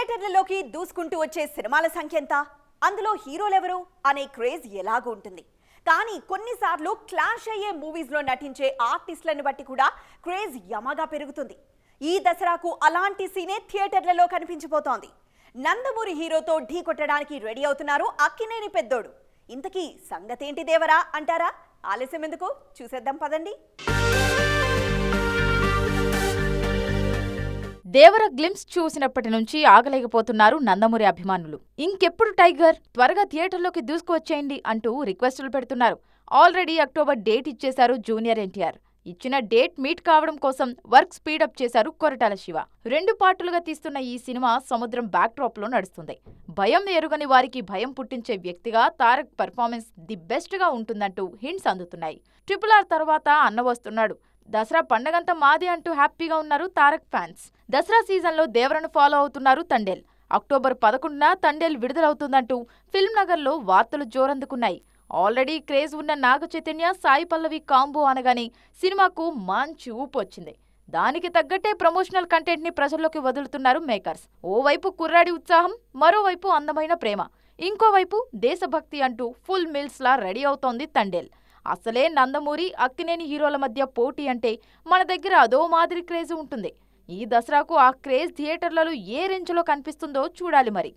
థియేటర్లలోకి దూసుకుంటూ వచ్చే సినిమాల సంఖ్య ఎంత? అందులో హీరోలెవరు అనే క్రేజ్ ఎలాగూ ఉంటుంది. కానీ కొన్నిసార్లు క్లాష్ అయ్యే మూవీస్లో నటించే ఆర్టిస్టులను బట్టి కూడా క్రేజ్ యమగా పెరుగుతుంది. ఈ దసరాకు అలాంటి సీనే థియేటర్లలో కనిపించిపోతోంది. నందమూరి హీరోతో ఢీ కొట్టడానికి రెడీ అవుతున్నారు అక్కినేని పెద్దోడు. ఇంతకీ సంగతేంటి దేవరా అంటారా? ఆలస్యం ఎందుకు? చూసేద్దాం పదండి. దేవర గ్లిమ్స్ చూసినప్పటి నుంచి ఆగలేకపోతున్నారు నందమూరి అభిమానులు. ఇంకెప్పుడు టైగర్? త్వరగా థియేటర్లోకి దూసుకువచ్చేయండి అంటూ రిక్వెస్టులు పెడుతున్నారు. ఆల్రెడీ అక్టోబర్ డేట్ ఇచ్చేశారు జూనియర్ ఎన్టీఆర్. ఇచ్చిన డేట్ మీట్ కావడం కోసం వర్క్ స్పీడప్ చేశారు కొరటాల శివ. రెండు పార్టులుగా తీస్తున్న ఈ సినిమా సముద్రం బ్యాక్డ్రాప్లో నడుస్తుంది. భయం ఎరుగని వారికి భయం పుట్టించే వ్యక్తిగా తారక్ పెర్ఫార్మెన్స్ ది బెస్ట్గా ఉంటుందంటూ హింట్స్ అందుతున్నాయి. ట్రిపుల్ ఆర్ తర్వాత అన్న వస్తున్నాడు. దసరా పండగంతా మాది అంటూ హ్యాపీగా ఉన్నారు తారక్ ఫ్యాన్స్. దసరా సీజన్లో దేవరను ఫాలో అవుతున్నారు తండేల్. అక్టోబర్ పదకొండున తండేల్ విడుదలవుతుందంటూ ఫిల్మ్ నగర్లో వార్తలు జోరందుకున్నాయి. ఆల్రెడీ క్రేజ్ ఉన్న నాగ చైతన్య సాయి పల్లవి కాంబో అనగానే సినిమాకు మంచి ఊపు వచ్చింది. దానికి తగ్గట్టే ప్రమోషనల్ కంటెంట్ని ప్రజల్లోకి వదులుతున్నారు మేకర్స్. ఓవైపు కుర్రాడి ఉత్సాహం మరోవైపు అందమైన ప్రేమ. ఇంకోవైపు దేశభక్తి అంటూ ఫుల్ మిల్స్లా రెడీ అవుతోంది తండేల్. అసలే నందమూరి అక్కినేని హీరోల మధ్య పోటీ అంటే మన దగ్గర అదో మాదిరి క్రేజ్ ఉంటుంది. ఈ దసరాకు ఆ క్రేజ్ థియేటర్లలో ఏ రేంజ్లో కనిపిస్తుందో చూడాలి మరి.